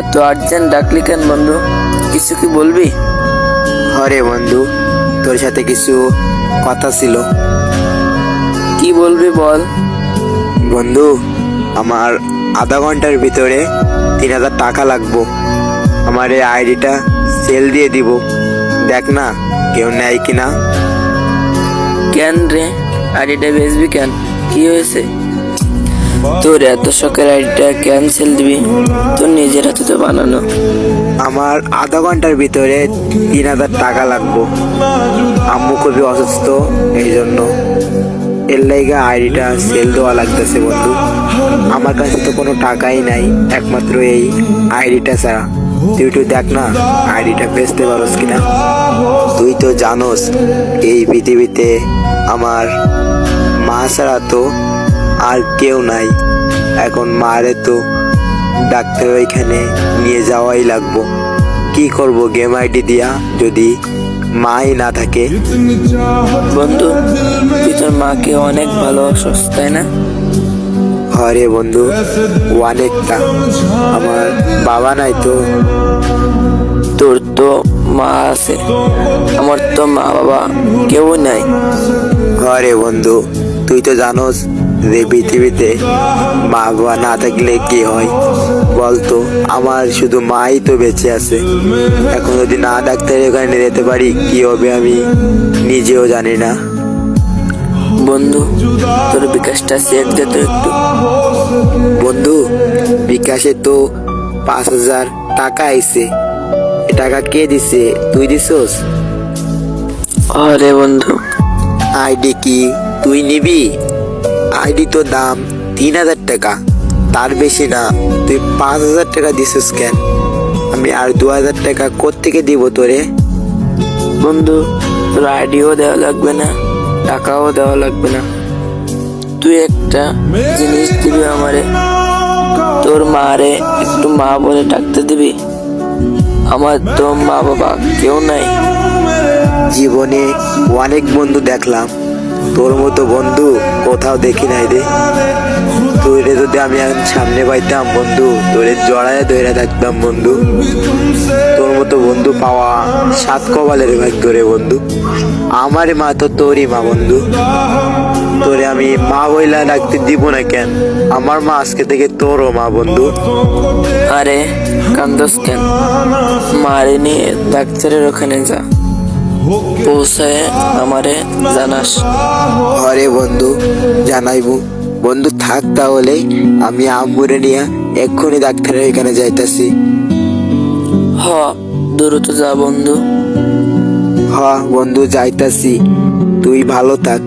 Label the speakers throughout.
Speaker 1: এত আর্জেন্ট ডাকলি কেন বন্ধু? কিছু কি বলবি?
Speaker 2: হরে বন্ধু তোর সাথে কিছু কথা ছিল।
Speaker 1: কি বলবি বল?
Speaker 2: বন্ধু আমার আধা ঘণ্টার ভিতরে তিন হাজার টাকা লাগবো। আমার এই আইডিটা সেল দিয়ে দিব। দেখ না কেউ নেয় কিনা।
Speaker 1: কেন রে? আইডিটা বেচবি কেন? কি হয়েছে? তোর এত শখের আইডিটা ক্যান্সেল দিবি? তোর নিজের হাতে তো বানানো।
Speaker 2: আমার আধা ঘণ্টার ভিতরে তিন হাজার টাকা লাগবো। আম্মু খুবই অসুস্থ এই জন্য এর লাইগা আইডিটা সেল দেওয়া লাগতেছে বন্ধু। আমার কাছে তো কোনো টাকাই নাই, একমাত্র এই আইডিটা ছাড়া। তুই একটু দেখ না, আইডিটা বেচতে পারোস কিনা। তুই তো জানোস, এই পৃথিবীতে আমার মা ছাড়া তো আর কেউ নাই। এখন মারে তো ডাক্তার ওইখানে নিয়ে যাওয়াই লাগবো। কি করব গেম আইডি দিয়া যদি মাই না থাকে?
Speaker 1: বন্ধু তুই তোর মাকে অনেক ভালোবাসস তাই না?
Speaker 2: হরে বন্ধু অনেকটা। আমার বাবা নাই তো।
Speaker 1: তোর তো মা আছে আমার তো মা বাবা কেউ নাই
Speaker 2: হরে বন্ধু তুই তো জানোস যে পৃথিবীতে মা বাবা না থাকলে কি হয়? বলতো আমার শুধু মাই তো বেঁচে আছে। এখন যদি না ডাক্তারের ওখানে যেতে পারি কি হবে আমি নিজেও জানি না।
Speaker 1: বন্ধু তোর বিকাশটা চেক দে তো একটু।
Speaker 2: বন্ধু বিকাশে তো পাঁচ হাজার টাকা আইছে। এ টাকা কে দিছে? তুই দিছস?
Speaker 1: আরে বন্ধু।
Speaker 2: আইডি কি তুই নিবি? আইডি তো দাম তিন হাজার টাকা। তার বেশি না, তুই পাঁচ হাজার টাকা দিছিস কেন? আমি আর দু হাজার টাকা কোত্থেকে দিব তোরে?
Speaker 1: বন্ধু, তোর আইডিও দেওয়া লাগবে না, টাকাও দেওয়া লাগবে না। তুই একটা জিনিস দিবি আমারে। তোর মারে একটু মা বলে ডাকতে দিবি। আমার তো মা বাবা কেউ নাই।
Speaker 2: জীবনে অনেক বন্ধু দেখলাম। তোর মতো বন্ধু কোথাও দেখি নাই রে। তোরে যদি আমি এখন সামনে পাইতাম বন্ধু, তোরে জড়ায় ধরে থাকতাম বন্ধু। তোর মতো বন্ধু পাওয়া সাত কপালের ভাগ্য রে বন্ধু। আমারে মা তো তোরই মা বন্ধু। তোরে আমি মা বইলা ডাকতে দিব না কেন? আমার মা আজকে থেকে তোরও মা বন্ধু।
Speaker 1: আরে, কান্দস কেন? মারে নিয়ে ডাক্তারের ওখানে যা। পৌঁছায় আমারে জানাস
Speaker 2: ঘরে বন্ধু জানাইবো বন্ধু থাক তাহলে আমি আম্বুরে নিয়ে এক্ষুনি ডাক্তারের এখানে যাইতাছি
Speaker 1: হ দ্রুত যা বন্ধু
Speaker 2: হ বন্ধু যাইতাছি তুই ভালো থাক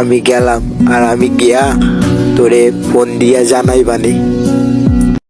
Speaker 2: আমি গেলাম আর আমি গিয়া তোরে ফোন দিয়া জানাই বানি